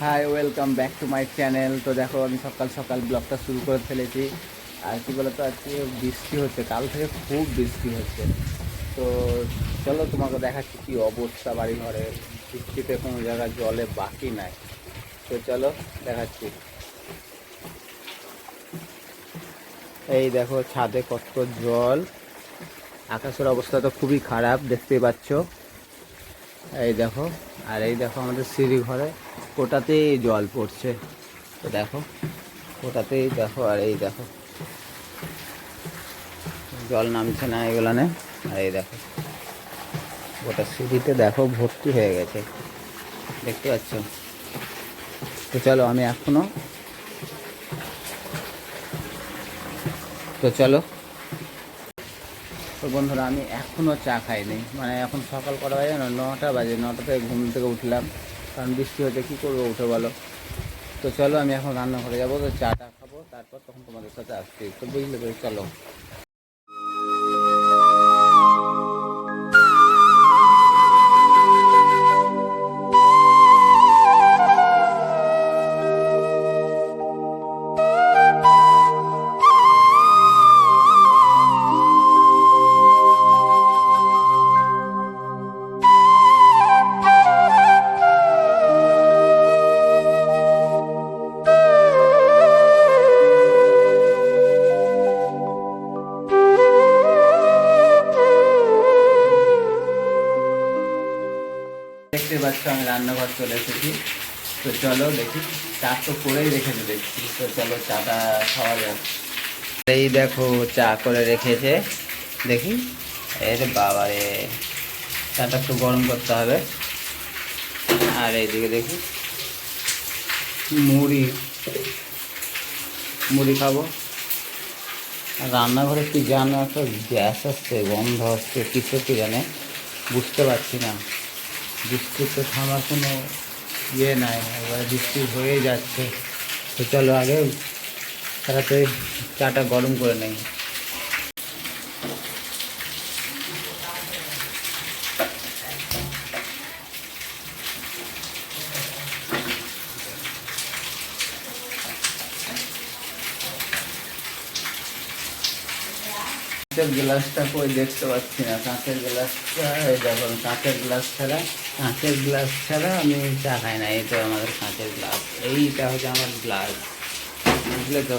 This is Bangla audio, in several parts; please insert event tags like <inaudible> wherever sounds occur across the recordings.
Hi welcome back to my channel তো দেখো, আমি সকাল সকাল ব্লগটা শুরু করে ফেলেছি। আর কি বলতো, আজকে বৃষ্টি হচ্ছে। কাল থেকে খুব বৃষ্টি হচ্ছে। তো চলো, তোমাকে দেখাচ্ছি কি অবস্থা বাড়ি ঘরে বৃষ্টিতে কোনো জায়গায় জলে বাকি নাই। তো চলো, দেখাচ্ছি। এই দেখো, ছাদে কত জল। আকাশের অবস্থা তো খুবই খারাপ, দেখতেই পাচ্ছ। এই দেখো, আর এই দেখো আমাদের সিঁড়ি ঘরে। ওটাতেই জল পড়ছে। তো দেখো ওটাতেই দেখো, আর এই দেখো। জল নামছে না এগুলানে। আর এই দেখো, গোটা সিঁড়িতে দেখো ভর্তি হয়ে গেছে। দেখতে পাচ্ছ? তো চলো আমি এখনও তো চলো। তো বন্ধুরা, আমি এখনও চা খাইনি। মানে এখন সকাল করা বাজে না নটা বাজে। নটা থেকে ঘুম থেকে উঠলাম। কারণ বৃষ্টি হচ্ছে কী করব? উঠে বলো। তো চলো, আমি এখন রান্নাঘরে যাব, তো চাটা খাব, তারপর তখন তোমাদের সাথে আসছি। তো বুঝলে তো, চলো। দেখতে পাচ্ছ আমি রান্নাঘর চলে এসেছি। তো চলো দেখি, চা তো করেই রেখেছে দেখছি তো চলো চাটা খাওয়া যাক। এই দেখো, চা করে রেখেছে। দেখি। এই রে বাবা রে চাটা একটু গরম করতে হবে। আর এইদিকে দেখি, মুড়ি। মুড়ি খাব। রান্নাঘরে কি জানো একটা গ্যাস আসছে, গন্ধ আসছে, কিসের কি জানে? বুঝতে পারছি না। বৃষ্টির তো থামার কোনো ইয়ে নাই, এবারে বৃষ্টি হয়ে যাচ্ছে। তো চলো আগে তাড়াতাড়ি চাটা গরম করে নেই। কাঁচের গ্লাসটা কই দেখতে পাচ্ছি না। কাঁচের গ্লাসটা, এই দেখো কাঁচের গ্লাস ছাড়া, কাঁচের গ্লাস ছাড়া আমি চা খাই না এই তো আমাদের কাঁচের গ্লাস। এইটা হচ্ছে আমার গ্লাস। বুঝলে তো?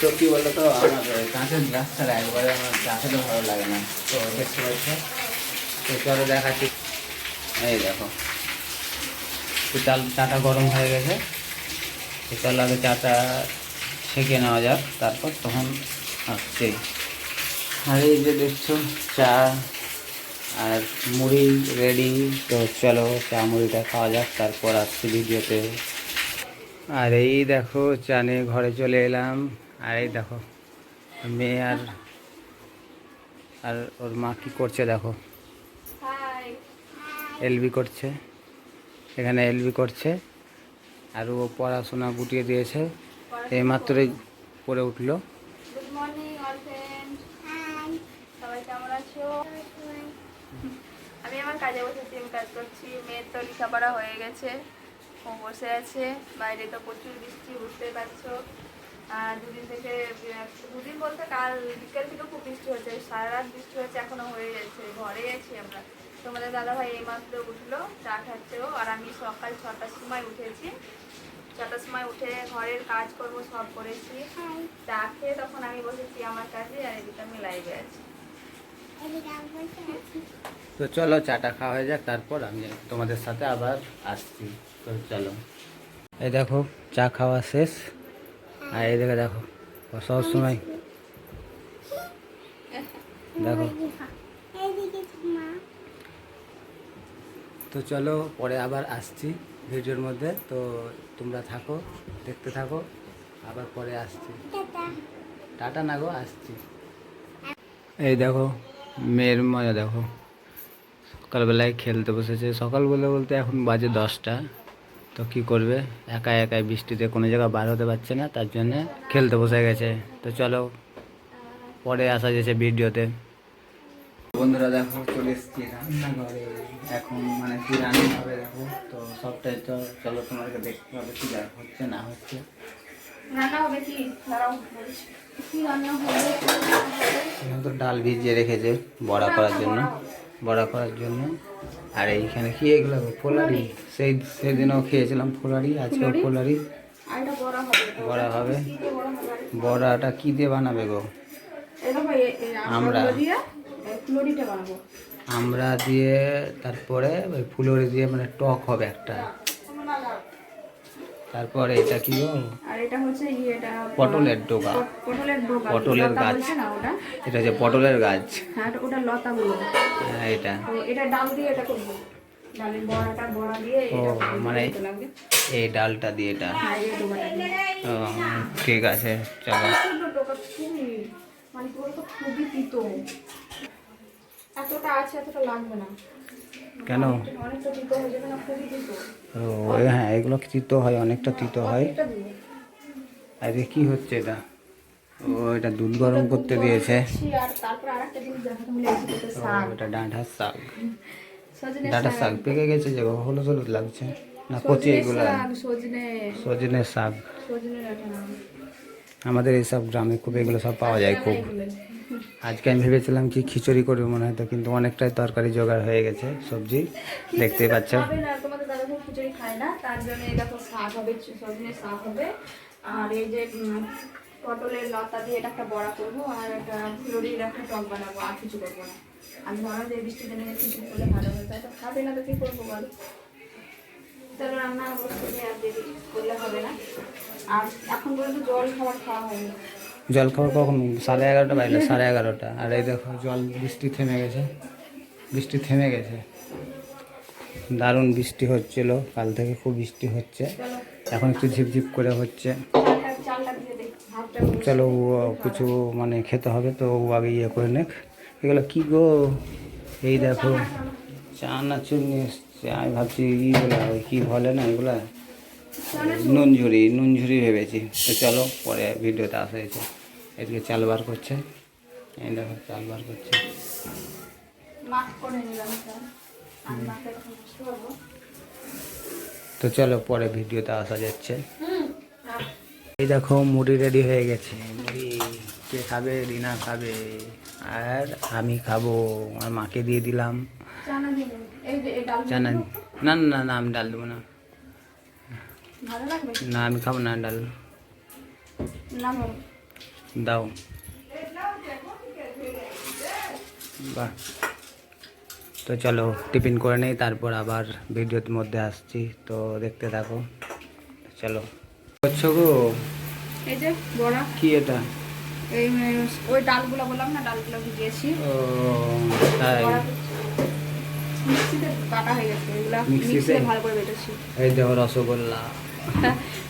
তো কী বলো তো আমার কাঁচের গ্লাস ছাড়া একবারে আমার চা খেতে ভালো লাগে না। তো দেখতে পাচ্ছ? তো চলো দেখাচ্ছি। এই দেখো। তো চাল, চাটা গরম হয়ে গেছে। তো চলো আগে চাটা ছেঁকে নেওয়া যাক, তারপর তখন আসছে। আর এই যে দেখছ চা আর মুড়ি রেডি তো চলো চা মুড়িটা খাওয়া যাক তারপর আসছি ভিডিওতে। আর এই দেখো চা নিয়ে ঘরে চলে এলাম। আর এই দেখো মেয়ে আর আর ওর মা কি করছে দেখো। এলবি করছে। এখানে এলবি করছে। আর ও পড়াশোনা গুটিয়ে দিয়েছে। এইমাত্রই পড়ে উঠল। অল ফ্রেন্ড সবাই কেমন আছো? আমি আমার কাজে বসেছি আমি কাজ করছি। মেয়ের তো লেখাপড়া হয়ে গেছে ও বসে আছে। বাইরে তো প্রচুর বৃষ্টি বুঝতেই পারছ। আর দুদিন থেকে দুদিন বলতে কাল বিকেল থেকে খুব বৃষ্টি হয়েছে। সারা রাত বৃষ্টি হয়েছে এখনও হয়ে গেছে। ঘরে আছি আমরা। তোমাদের দাদা ভাই এইমাত্র উঠল চা খাচ্ছে ও। আর আমি সকাল ছটার সময় উঠেছি। ছটার সময় উঠে ঘরের কাজ করব সব করেছি। চা খেয়ে তখন আমি বসেছি আমার কাজে আর এদিকে আমি লাইভে আছি। তো চলো চাটা খাওয়া হয়ে যাক তারপর আমি তোমাদের সাথে আবার আসছি। তো চলো। এই দেখো চা খাওয়া শেষ। আর এই দেখে দেখো সব সময় <laughs> দেখো। তো চলো পরে আবার আসছি। ভিডিওর মধ্যে তো তোমরা থাকো দেখতে থাকো আবার পরে আসছি। টাটা। না গো আসছি। এই দেখো মেয়ের মজা দেখো। সকালবেলায় খেলতে বসেছে। সকালবেলা বলতে এখন বাজে দশটা। তো কি করবে? একা একাই বৃষ্টিতে কোনো জায়গায় বার হতে পারছে না তার জন্যে খেলতে বসে গেছে। তো চলো পরে আসা যাচ্ছে ভিডিওতে। বন্ধুরা দেখো চলে এসছি রান্নাঘরে। এখন মানে কি রান্না হবে দেখো তো সবটাই তো চলো তোমাকে দেখতে হবে কি হচ্ছে না হচ্ছে। রান্না হবে কি? তো ডাল ভিজিয়ে রেখেছে বড়া করার জন্য। বড়া করার জন্য। আর এইখানে কি এগুলো ফোলারি। সেই সেদিনও খেয়েছিলাম ফোলারি আজকেও ফোলারি? বড়া হবে। বড়াটা কি দিয়ে বানাবে গো? আমরা। ফুলুরিটা বানাবো। আমরা দিয়ে তারপরে ওই ফুলরি দিয়ে মানে টক হবে একটা। তারপরে এটা কি গো? আর এটা হচ্ছে ইয়েটা পটলের ডোকা পট- পটলের ডোকা পটলের গাছ। না ওটা? এটা হচ্ছে পটলের গাছ। হ্যাঁ ওটা- ওটা লতাগুলো হ্যাঁ, এটা। এটা ডাল দিয়ে এটা করব। ডালের বড়াটা বড়া দিয়ে এটা মানে এই ডালটা দিয়ে এটা। হ্যাঁ ঠিক আছে চলো। মানে কি বলতো খুবই তিতো। এতটা আছে এতটা লাগবে না। কেন? অনেকটা তিতো হয়ে যাবে না খুবই তিতো। ও হ্যাঁ এগুলো তিতো হয় অনেকটা তিতো হয়। দিয়ে কি হচ্ছে এটা? ও এটা দুধ গরম করতে দিয়েছে। আর এটা ডাঁটার শাক। ডাঁটার শাক। পেকে গেছে যে হলুদ হলুদ লাগছে। না কচি এগুলো। সজনে। সজনের শাক। আমাদের এইসব গ্রামে খুব এগুলো সব পাওয়া যায় খুব। এগুলো। আজকে আমি ভেবেছিলাম কি খিচুড়ি করব মনে হয়তো কিন্তু অনেকটাই তরকারি জোগাড় হয়ে গেছে, সবজি দেখতেই পাচ্ছ। আর এই যে পটলের লতা দিয়ে এটা একটা বড়া করব, আর একটা টক বানাবো আমি করলে ভালো তো না তো করব রান্না দিয়ে আর করলে হবে না। আর এখন পর্যন্ত জল খাবার খাওয়া হয়নি। জল খাবার কখন? সাড়ে এগারোটা বাজলো, সাড়ে এগারোটা। আর এই দেখো, জল বৃষ্টি থেমে গেছে, বৃষ্টি থেমে গেছে। দারুণ বৃষ্টি হচ্ছিল, কাল থেকে খুব বৃষ্টি হচ্ছে। এখন একটু ঝিপঝিপ করে হচ্ছে। চলো কিছু মানে খেতে হবে তো, ও আগে ইয়ে করে নেক। এগুলো কী গো? এই দেখো, চা চানাচুর নিয়ে এসছে, আমি ভাবছি ইগুলা কী বলে না এগুলা? নুনঝুরি নুনঝুরি ভেবেছি। তো চলো পরে ভিডিওতে আসা হয়েছে। এদিকে চাল বার করছে। এই দেখো চাল বার করছে। তো চলো পরে ভিডিওতে আসা যাচ্ছে। এই দেখো মুড়ি রেডি হয়ে গেছে। মুড়ি কে খাবে রিনা খাবে। আর আমি খাব। আমার মাকে দিয়ে দিলাম। চানা না না, না আমি ডাল দেবো না। ভালো লাগবে? না আমি খাব না ডাল। না দাও। বাহ। তো চলো টিফিন করে নেই তারপর আবার ভিডিওর মধ্যে আসছি। তো দেখতে থাকো। চলো। করছ গো? এই যে বড়া। কি এটা? এই ওই ডালগুলো বললাম না ডালগুলো ভিজিয়েছি। ও তাই। মিক্সিতে কাটা হয়ে গেছে এগুলা মিক্সিতে? মিক্সিতে ভালো করে বেটেছি। এই দেখো রসগোল্লা।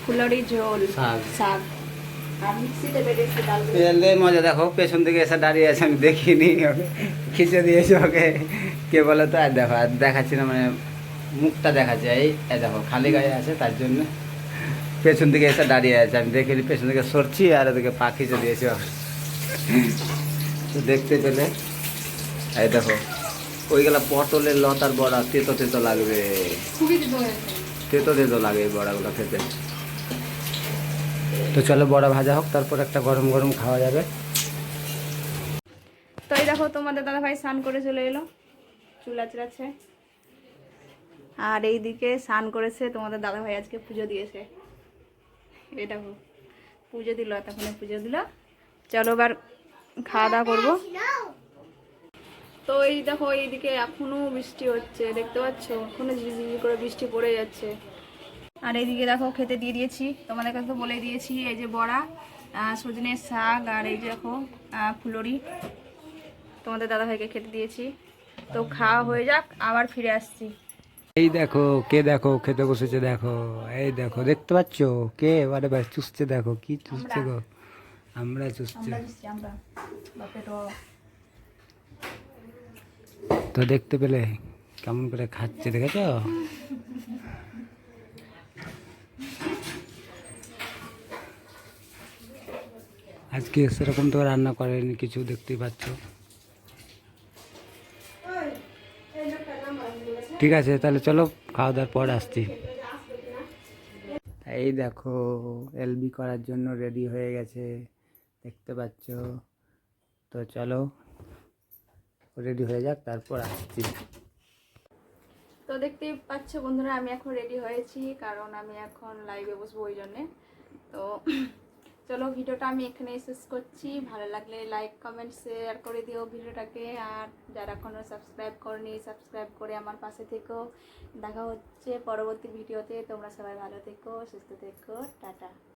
ফুলরি ঝোল শাক। মজা দেখো পেছন থেকে এসে দাঁড়িয়ে আছে আমি দেখিনি। ওকে খিচে দিয়েছে ওকে। কে বলে তো আর দেখো আর দেখাচ্ছি না মানে মুখটা দেখাচ্ছে। এই এই দেখো খালি গায়ে আছে তার জন্য। পেছন থেকে এসে দাঁড়িয়ে আছে আমি দেখিনি পেছন থেকে সরছি আর ওদিকে পা খিচে দিয়েছে ওকে। তো দেখতে পেলে এই দেখো ওইগুলা পটলের লতার বড়া তেতো তেতো লাগবে। খুবই তেতো তেতো লাগে এই বড়াগুলো খেতে। তো চলো বড়া ভাজা হোক তারপর একটা গরম গরম খাওয়া যাবে। তো এই দেখো তোমাদের দাদা ভাই স্নান করে চলে এলো চুল আচড়াচ্ছে আর এইদিকে স্নান করেছে তোমাদের দাদা ভাই আজকে পুজো দিয়েছে। এই দেখো পুজো দিল এতক্ষণে পুজো দিল। চলো এবার খাওয়া দাওয়া করব। তো এই দেখো এইদিকে এখনও বৃষ্টি হচ্ছে দেখতে পাচ্ছ? এখনও ঝিঝি করে বৃষ্টি পড়ে যাচ্ছে। আর এইদিকে দেখো খেতে দিয়ে দিয়েছি। তোমাদের কাছে তো বলে দিয়েছি এই যে বড়া সজনের শাক আর এই যে দেখো ফুলরি। তোমাদের দাদা ভাইকে খেতে দিয়েছি। তো খাওয়া হয়ে যাক আবার ফিরে আসছি। এই দেখো কে দেখো খেতে বসেছে দেখো। এই দেখো দেখতে পাচ্ছ? কে এবারে চুষছে দেখো কি চুষছে গো? আমরা। চুষছে আমরা দিচ্ছি আমরা বাপে তো তো দেখতে পেলে কেমন করে খাচ্ছে, দেখেছ? আজকে সেরকম তো রান্না করেনি, কিছু দেখতেই পাচ্ছ। ঠিক আছে, তাহলে চলো, খাওয়া দাওয়ার পর আসছি। এই দেখো, এলবি করার জন্য রেডি হয়ে গেছে, দেখতে পাচ্ছ। তো চলো রেডি হয়ে যাক, তারপর আসছি। তো দেখতেই পাচ্ছ বন্ধুরা, আমি এখন রেডি হয়েছি, কারণ আমি এখন লাইভে বসবো ওই জন্যে। তো চলো, ভিডিওটা আমি এখানে শেষ করছি। ভালো লাগলে লাইক কমেন্ট শেয়ার করে দিও ভিডিওটাকে। আর যারা এখনও সাবস্ক্রাইব করনি সাবস্ক্রাইব করে আমার পাশে থেকো। দেখা হচ্ছে পরবর্তী ভিডিওতে। তোমরা সবাই ভালো থেকো, সুস্থ থেকো। টাটা।